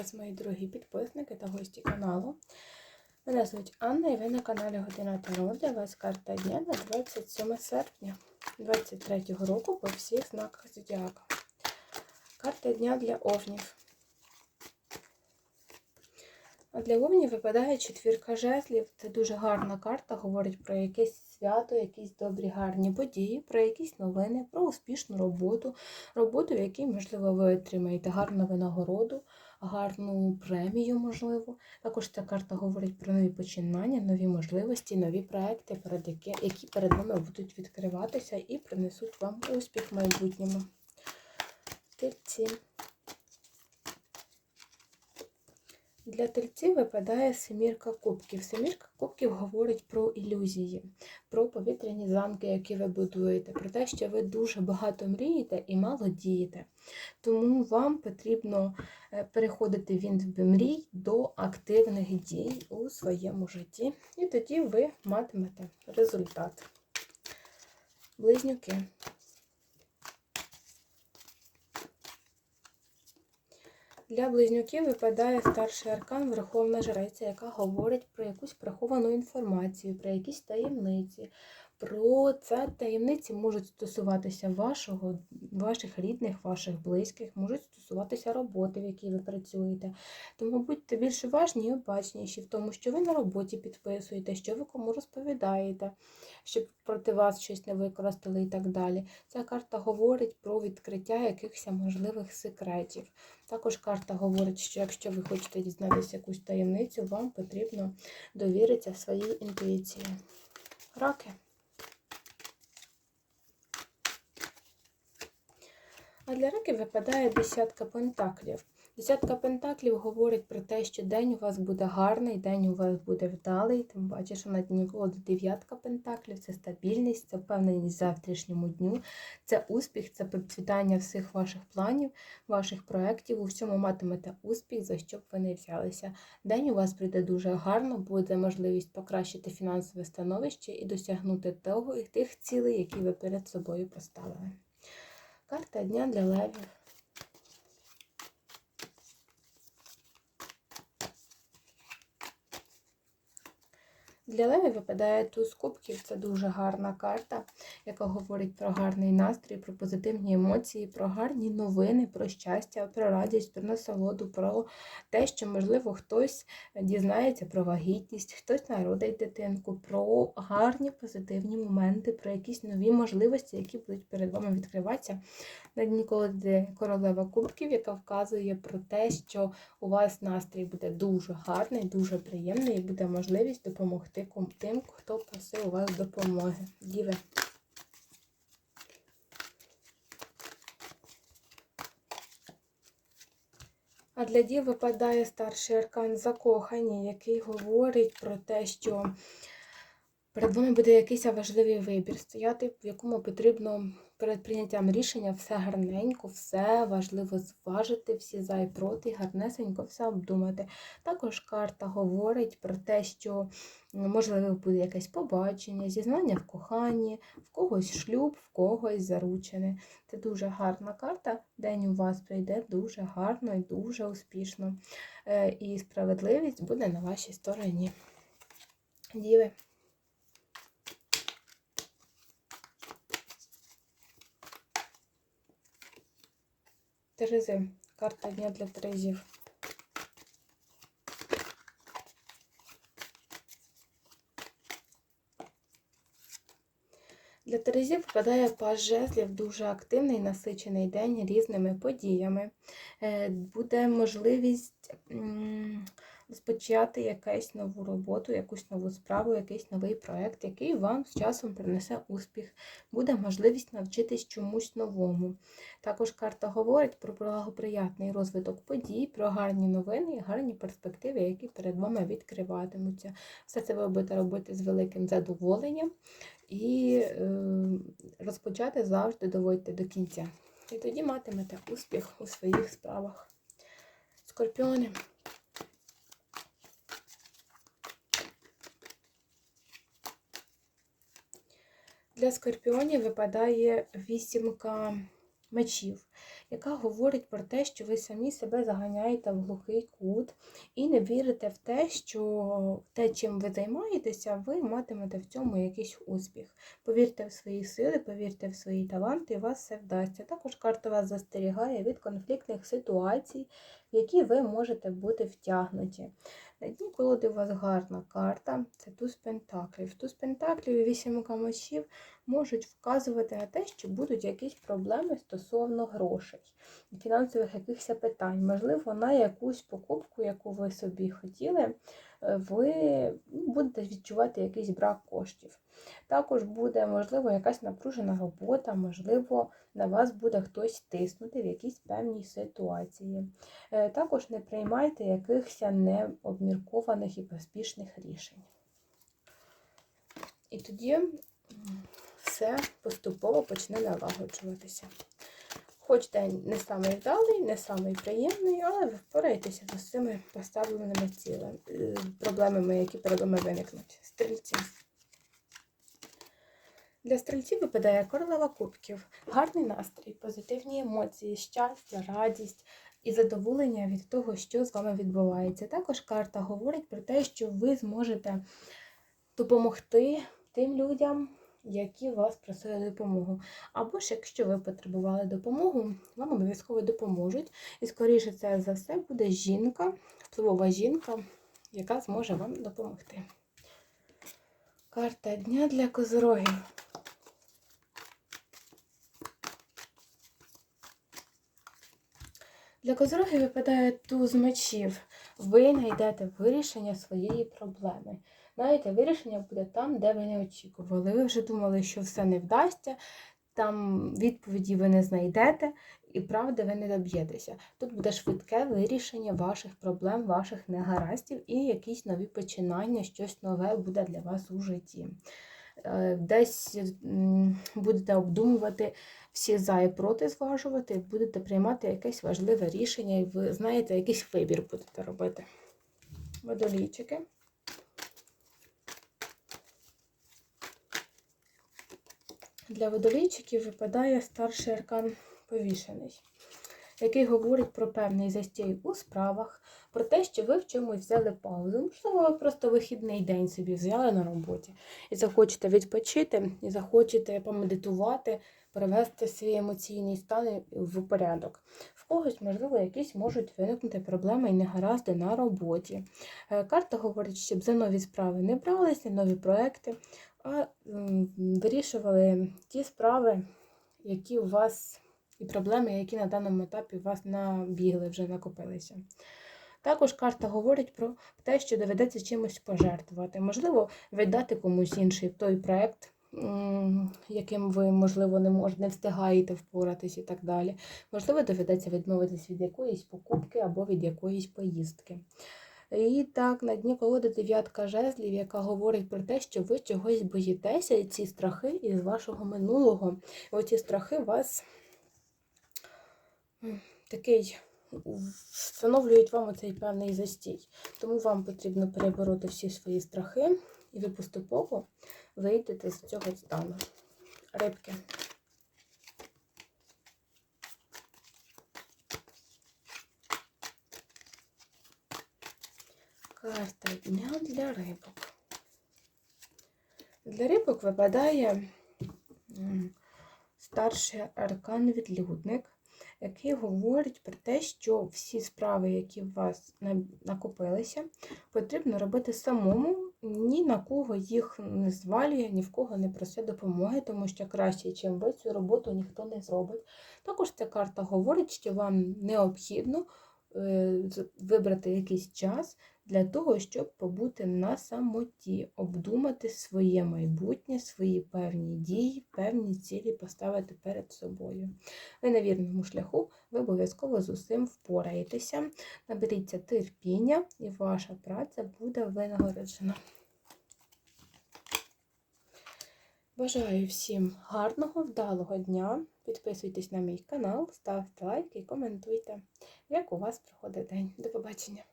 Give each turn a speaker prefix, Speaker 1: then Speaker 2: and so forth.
Speaker 1: вас, мої дорогі підписники та гості каналу. Мене звуть Анна і ви на каналі Година Таро. Для вас карта дня на 27 серпня 2023 року по всіх знаках Зодіака. Карта дня для овнів. А для овнів випадає четвірка жезлів. Це дуже гарна карта, говорить про якесь свято, якісь добрі гарні події, про якісь новини, про успішну роботу, роботу, в якій, можливо, ви отримаєте гарну винагороду, гарну премію, можливо. Також ця карта говорить про нові починання, нові можливості, нові проекти, перед які, які перед вами будуть відкриватися і принесуть вам успіх в майбутньому. Тельці. Для тельців випадає семірка кубків. Семірка кубків говорить про ілюзії, про повітряні замки, які ви будуєте, про те, що ви дуже багато мрієте і мало дієте. Тому вам потрібно переходити від мрій до активних дій у своєму житті. І тоді ви матимете результат. Близнюки. Для близнюків випадає старший аркан Верховна Жреця, яка говорить про якусь приховану інформацію, про якісь таємниці. Про це таємниці можуть стосуватися вашого, ваших рідних, ваших близьких, можуть стосуватися роботи, в якій ви працюєте. Тому будьте більш уважні і обачніші в тому, що ви на роботі підписуєте, що ви кому розповідаєте, щоб проти вас щось не використали і так далі. Ця карта говорить про відкриття якихось можливих секретів. Також карта говорить, що якщо ви хочете дізнатися якусь таємницю, вам потрібно довіритися своїй інтуїції. Раки. А для раків випадає десятка пентаклів. Десятка пентаклів говорить про те, що день у вас буде гарний, день у вас буде вдалий. Тим паче, що на дні колоди дев'ятка пентаклів це стабільність, це впевненість в завтрашньому дню, це успіх, це процвітання всіх ваших планів, ваших проєктів. У всьому матимете успіх, за що б ви не взялися. День у вас прийде дуже гарно, буде можливість покращити фінансове становище і досягнути того і тих цілей, які ви перед собою поставили. Карта дня для левів. Для леві випадає туз кубків. Це дуже гарна карта, яка говорить про гарний настрій, про позитивні емоції, про гарні новини, про щастя, про радість, про насолоду, про те, що, можливо, хтось дізнається про вагітність, хтось народить дитинку, про гарні позитивні моменти, про якісь нові можливості, які будуть перед вами відкриватися. На дні королева кубків, яка вказує про те, що у вас настрій буде дуже гарний, дуже приємний, і буде можливість допомогти тим, хто просив у вас допомоги. Діви. А для дів випадає старший аркан закохані, який говорить про те, що перед вами буде якийсь важливий вибір, стояти, в якому потрібно перед прийняттям рішення все гарненько, все важливо зважити, всі за і проти, гарнесенько все обдумати. Також карта говорить про те, що, можливо, буде якесь побачення, зізнання в коханні, в когось шлюб, в когось заручене. Це дуже гарна карта. День у вас прийде дуже гарно і дуже успішно. Е, і справедливість буде на вашій стороні. Діви. Терези. Карта дня для Терезів. Для Терезів випадає паж жезлів, дуже активний, насичений день різними подіями. Е, буде можливість розпочати якусь нову роботу, якусь нову справу, якийсь новий проєкт, який вам з часом принесе успіх, буде можливість навчитись чомусь новому. Також карта говорить про благоприятний розвиток подій, про гарні новини і гарні перспективи, які перед вами відкриватимуться. Все це ви будете робити з великим задоволенням і е, розпочати завжди доводьте до кінця. І тоді матимете успіх у своїх справах. Скорпіони. Для скорпіонів випадає вісімка мечів, яка говорить про те, що ви самі себе заганяєте в глухий кут і не вірите в те, що те, чим ви займаєтеся, ви матимете в цьому якийсь успіх. Повірте в свої сили, повірте в свої таланти, і вас все вдасться. Також карта вас застерігає від конфліктних ситуацій, які ви можете бути втягнуті. На дні колоди у вас гарна карта це туз пентаклів. Туз пентаклів і вісімка мечів можуть вказувати на те, що будуть якісь проблеми стосовно грошей фінансових якихось питань. Можливо, на якусь покупку, яку ви собі хотіли, е, ви ну, будете відчувати якийсь брак коштів. Також буде, можливо, якась напружена робота, можливо, на вас буде хтось тиснути в якійсь певній ситуації. Е, Також не приймайте якихось необміркованих і поспішних рішень. І тоді все поступово почне налагоджуватися. Хоч день не самий вдалий, не самий приємний, але ви впораєтеся з цими поставленими цілими е, проблемами, які перед вами виникнуть. Стрільці. Для стрільців випадає королева кубків, гарний настрій, позитивні емоції, щастя, радість і задоволення від того, що з вами відбувається. Також карта говорить про те, що ви зможете допомогти тим людям, які вас просили допомогу. Або ж якщо ви потребували допомогу, вам обов'язково допоможуть. І, скоріше це за все, буде жінка, впливова жінка, яка зможе вам допомогти. Карта дня для козорогів. Для козороги випадає туз мечів. Ви знайдете вирішення своєї проблеми. Знаєте, вирішення буде там, де ви не очікували. Ви вже думали, що все не вдасться, там відповіді ви не знайдете, і правди ви не доб'єтеся. Тут буде швидке вирішення ваших проблем, ваших негараздів і якісь нові починання, щось нове буде для вас у житті. Е, Десь будете обдумувати всі за і проти зважувати, будете приймати якесь важливе рішення, і ви знаєте, якийсь вибір будете робити. Водолійчики. Для водолійчиків випадає старший аркан повішений, який говорить про певний застій у справах, про те, що ви в чомусь взяли паузу. Можливо, ви просто вихідний день собі взяли на роботі і захочете відпочити, і захочете помедитувати, привести свій емоційний стан в порядок. В когось, можливо, якісь можуть виникнути проблеми і негаразди на роботі. Е, Карта говорить, щоб за нові справи не бралися, нові проекти, а вирішували ті справи, які у вас і проблеми, які на даному етапі у вас набігли, вже накопилися. Також карта говорить про те, що доведеться чимось пожертвувати. Можливо, віддати комусь інший той проект, яким ви, можливо, не можете, не встигаєте впоратись і так далі. Можливо, доведеться відмовитись від якоїсь покупки або від якоїсь поїздки. І так, на дні колоди дев'ятка жезлів, яка говорить про те, що ви чогось боїтеся, і ці страхи із вашого минулого. Оці страхи вас такий встановлюють вам оцей певний застій. Тому вам потрібно перебороти всі свої страхи, і ви поступово вийдете з цього стану. Рибки. Карта дня для рибок. Для рибок випадає старший аркан відлюдник, який говорить про те, що всі справи, які у вас накопилися, потрібно робити самому, ні на кого їх не звалює, ні в кого не проси допомоги, тому що краще, чим ви цю роботу ніхто не зробить. Також ця карта говорить, що вам необхідно е, вибрати якийсь час для того, щоб побути на самоті, обдумати своє майбутнє, свої певні дії, певні цілі поставити перед собою. Ви на вірному шляху, ви обов'язково з усім впораєтеся, наберіться терпіння, і ваша праця буде винагороджена. Бажаю всім гарного, вдалого дня. Підписуйтесь на мій канал, ставте лайки і коментуйте, як у вас проходить день. До побачення!